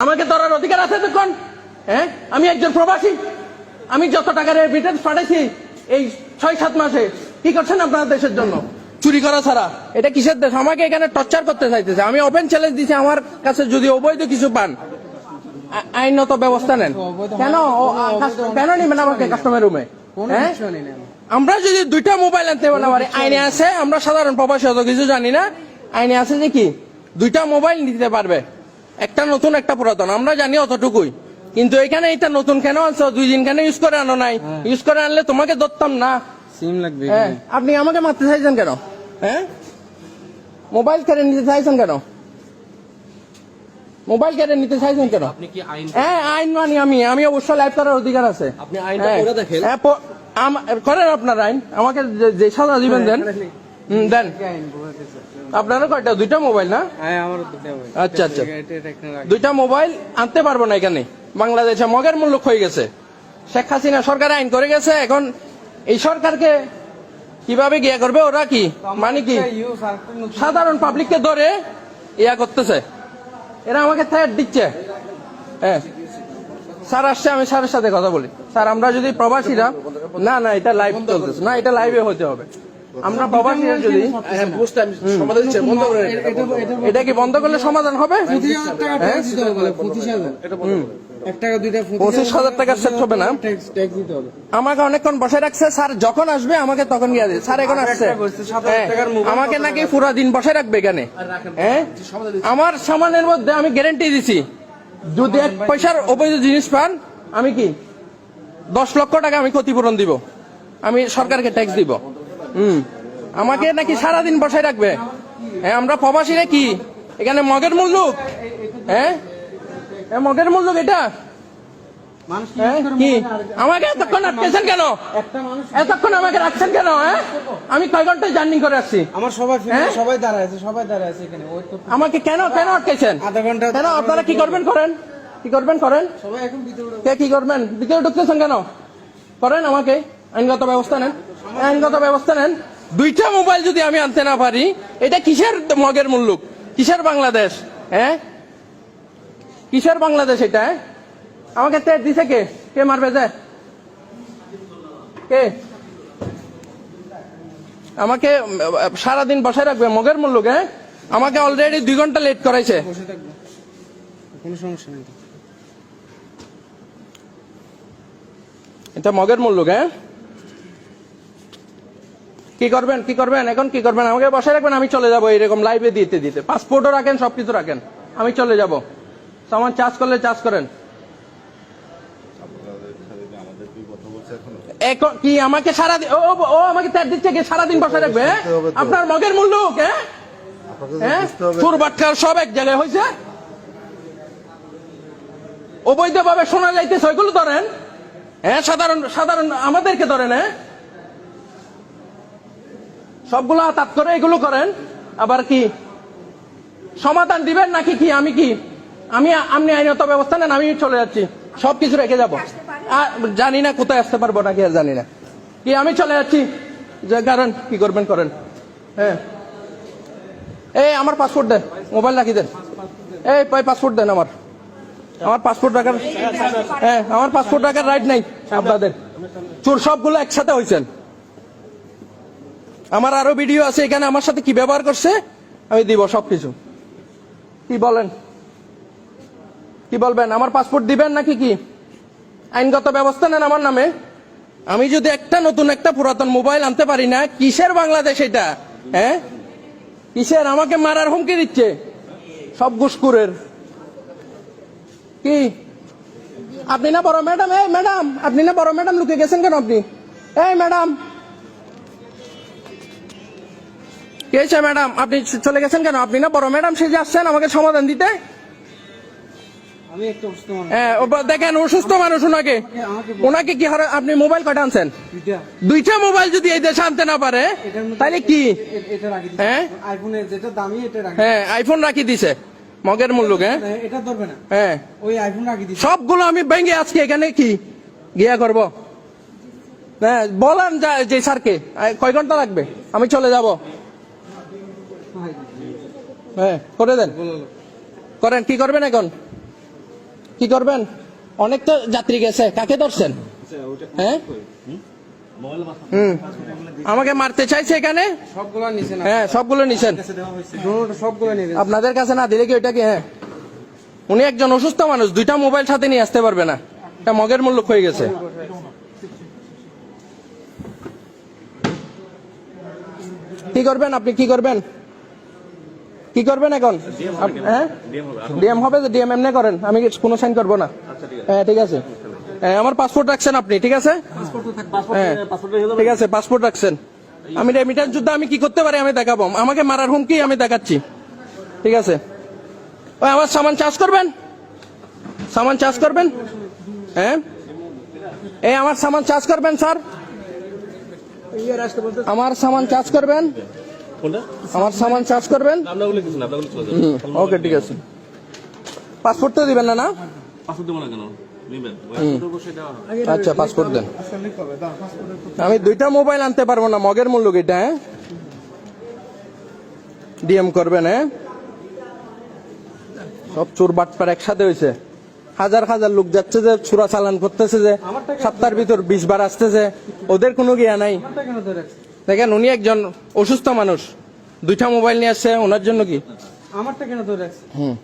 আমাকে ধরার অধিকার আছে তখন হ্যাঁ? আমি একজন প্রবাসী। আমি যত টাকার রেমিটেন্স পাঠাইছি এই ছয় সাত মাসে কি করছেন আপনার দেশের জন্য? চুরি করা ছাড়া। এটা কিসের দেশ? আমাকে এখানে টর্চার করতে চাইতেছে। আমি ওপেন চ্যালেঞ্জ দিছি আমার কাছে যদি অবৈধ কিছু পান। আইনত ব্যবস্থা নেন। কেন? কেন নিবেন আমাকে কাস্টমার রুমে হ্যাঁ? আমরা যদি দুইটা মোবাইল আনতে পারি আইনে আছে আমরা সাধারণ প্রবাসী অত কিছু জানি না। আইনে আছে যে কি? দুইটা মোবাইল নিতে পারবে। একটা নতুন একটা পুরাতন। আমরা জানি অতটুকুই। কিন্তু এখানে এটা নতুন কেন আনছো? দুই দিন কেন ইউজ করে আনো নাই? ইউজ করে আনলে তোমাকে ধরতাম না। সিম লাগবে হ্যাঁ। আপনি আমাকে মারতে চাইছেন কেন? হ্যাঁ? মোবাইল কেড়ে নিতে চাইছেন কেন? মোবাইল কেড়ে নিতে চাইছেন কেন? আপনি কি আইন হ্যাঁ আইন মানি আমি। আমি অবশ্যই লাইভ করার অধিকার আছে। আপনি আইনটা হ্যাঁ। দেখেন। হ্যাঁ, করেন আপনার আইন। আমাকে যে- সাজা দিবেন দেন। দেন। আপনারও কয়টা? দুইটা মোবাইল না? হ্যাঁ আচ্ছা আচ্ছা। দুইটা মোবাইল আনতে পারব না এখানে। বাংলাদেশে মগের মূল্য হয়ে গেছে। শেখ হাসিনা সরকার আইন করে গেছে এখন এই সরকারকে কীভাবে গিয়া করবে? ওরা কি? মানে কি? সাধারণ পাবলিককে ধরে ইয়া করতেছে। এরা আমাকে থ্রেট দিচ্ছে। হ্যাঁ। স্যার আসছে আমি স্যারের সাথে কথা বলি। স্যার আমরা যদি প্রবাসীরা না না এটা লাইভ চলতেছে। না এটা লাইভে হতে হবে। আমরা প্রবাসীরা যদি হ্যাঁ এটা কি বন্ধ করলে সমাধান হবে? পঁচিশ হাজার টাকা টাকার সেট হবে না? ট্যাক্স ট্যাক্স দিতে হবে। আমাকে অনেকক্ষণ বসে রাখছে স্যার যখন আসবে আমাকে তখন গিয়ে স্যার এখন আসছে। হ্যাঁ, আমাকে নাকি পুরো দিন বসে রাখবে এখানে। হ্যাঁ? আমার সামানের মধ্যে আমি গ্যারেন্টি দিছি। যদি এক পয়সার অবৈধ জিনিস পান আমি কি? দশ লক্ষ টাকা আমি ক্ষতিপূরণ দিব। আমি সরকারকে ট্যাক্স দিব। আমাকে নাকি সারাদিন বসায় রাখবে। হ্যাঁ আমরা প্রবাসীরা কি এখানে মগের মুল্লুক হ্যাঁ? হ্যাঁ, মগের মুল্লুক এটা। হ্যাঁ কি? আমাকে এতক্ষণ আটকেছেন কেন? এতক্ষণ আমাকে রাখছেন কেন হ্যাঁ? আমি কয় ঘন্টায় জার্নি করে আসছি? আমার সবাই হ্যাঁ? সবাই দাঁড়ায় আছে সবাই দাঁড়ায় আছে এখানে। আমাকে কেন কেন আটকেছেন? আধা ঘণ্টা কেন আপনারা কি করবেন করেন? কি করবেন করেন? সবাই এখন ভিতরে কে কি করবেন? ভিতরে ঢুকতেছেন কেন? করেন আমাকে। আইনগত ব্যবস্থা নেন। আইনগত ব্যবস্থা নেন। দুইটা মোবাইল যদি আমি আনতে না পারি এটা কিসের মগের মুল্লুক? কিসের বাংলাদেশ? হ্যাঁ কিসের বাংলাদেশ এটা? আমাকে তেট দিছে কে? কে মারবে যে? কে? আমাকে সারাদিন বসায় রাখবে মগের মুল্লুক হ্যাঁ আমাকে অলরেডি দুই ঘণ্টা লেট করাইছে। কোনো সমস্যা নেই। এটা মগের মূল্য হ্যাঁ কি করবেন কি করবেন? এখন কি করবেন? আমাকে বসায় রাখবেন আমি চলে যাব এরকম লাইভে দিতে দিতে। পাসপোর্টও রাখেন সবকিছু রাখেন। আমি চলে যাব। সামান চার্জ করলে চার্জ করেন। এখন কি আমাকে সারাদিন ও আমাকে দিচ্ছে কি সারাদিন বসায় রাখবে হ্যাঁ? আপনার মগের মূল্য হ্যাঁ? হ্যাঁ? বুঝতে চোর বাটকার সব এক জায়গায় হয়েছে অবৈধভাবে শোনা যাইতেছে ওইগুলো ধরেন। হ্যাঁ সাধারণ সাধারণ আমাদেরকে ধরেন হ্যাঁ? সবগুলো হাতাত করে এগুলো করেন। আবার কি? সমাধান দিবেন নাকি কি? আমি কি? আমি আপনি আইনত ব্যবস্থা নেন আমি চলে যাচ্ছি। সবকিছু রেখে যাব। জানি না কোথায় আসতে পারব নাকি আর জানি না। কি আমি চলে যাচ্ছি? যে কারণ কি করবেন করেন। হ্যাঁ। এই আমার পাসপোর্ট দেন মোবাইল রাখি দেন। এই পাসপোর্ট দেন আমার। আমার পাসপোর্ট রাখার হ্যাঁ আমার পাসপোর্ট রাখার রাইট নাই আপনাদের। চোর সবগুলো একসাথে হয়েছেন আমার আরও ভিডিও আছে, এখানে আমার সাথে কি ব্যবহার করছে? আমি দিব সবকিছু। কি বলেন? কি বলবেন? আমার পাসপোর্ট দিবেন নাকি কি? আইনগত ব্যবস্থা নেন আমার নামে। আমি যদি একটা নতুন একটা পুরাতন মোবাইল আনতে পারি না, কিসের বাংলাদেশ এটা? হ্যাঁ? কিসের? আমাকে মারার হুমকি দিচ্ছে। সব ঘুষকুরের কি? আপনি না বড় ম্যাডাম? এই ম্যাডাম, আপনি না বড় ম্যাডাম লুকে গেছেন কেন আপনি? এই ম্যাডাম কে হয়েছে ম্যাডাম আপনি চলে গেছেন কেন? আপনি না বড় ম্যাডাম সেজে আসছেন আমাকে সমাধান দিতে? দেখেন অসুস্থ মানুষ ওনাকে। ওনাকে কি আপনি মোবাইল কটা আনছেন? দুইটা। মোবাইল যদি এই দেশে আনতে না পারে তাহলে কি? হ্যাঁ? হ্যাঁ আইফোন রাখি দিছে। মগের মূল্য হ্যাঁ? হ্যাঁ, সবগুলো আমি ভেঙে আজকে এখানে কি? গিয়া করব। হ্যাঁ বলেন যে স্যারকে। কয় ঘণ্টা লাগবে? আমি চলে যাব। হ্যাঁ করে দেন। করেন কি করবেন এখন? কি করবেন? অনেক তো যাত্রী গেছে কাকে ধরছেন? হ্যাঁ? হুম। আমাকে মারতে চাইছে এখানে? সবগুলো হ্যাঁ সবগুলো নিছেন। সবগুলো আপনাদের কাছে না দিলে কি ওইটা কি? হ্যাঁ। উনি একজন অসুস্থ মানুষ দুইটা মোবাইল সাথে নিয়ে আসতে পারবে না। এটা মগের মূল্য হয়ে গেছে। কি করবেন আপনি? কি করবেন? কি করবেন এখন? হ্যাঁ? ডিএম হবে। যে ডিএম এমনি করেন। আমি কোনো সাইন করব না? হ্যাঁ ঠিক আছে। হ্যাঁ, আমার পাসপোর্ট রাখছেন আপনি ঠিক আছে? হ্যাঁ। ঠিক আছে পাসপোর্ট রাখছেন। আমি রেমিটেন্স যুদ্ধ আমি কি করতে পারি আমি দেখাবো। আমাকে মারার হুমকি আমি দেখাচ্ছি। ঠিক আছে? ওই আমার সামান চাষ করবেন? সামান চাষ করবেন? হ্যাঁ? এই আমার সামান চাষ করবেন স্যার? আমার সামান চাষ করবেন? আমার সামান চার্জ করবেন? ওকে ঠিক আছে। পাসপোর্ট তো দিবেন না না? আচ্ছা পাসপোর্ট দেন। আমি দুইটা মোবাইল আনতে পারব না মগের মূল্য এটা হ্যাঁ? ডিএম করবেন হ্যাঁ? সব চোর বাটপার একসাথে হয়েছে হাজার হাজার লোক যাচ্ছে যে চূড়া চালান করতেছে যে সপ্তাহের ভিতর বিশ বার আসতেছে। ওদের কোনো গিয়া নাই। দেখেন উনি একজন অসুস্থ মানুষ। দুইটা মোবাইল নিয়ে আসছে ওনার জন্য কি? আমারটা কেন ধরে রাখছে? হুম।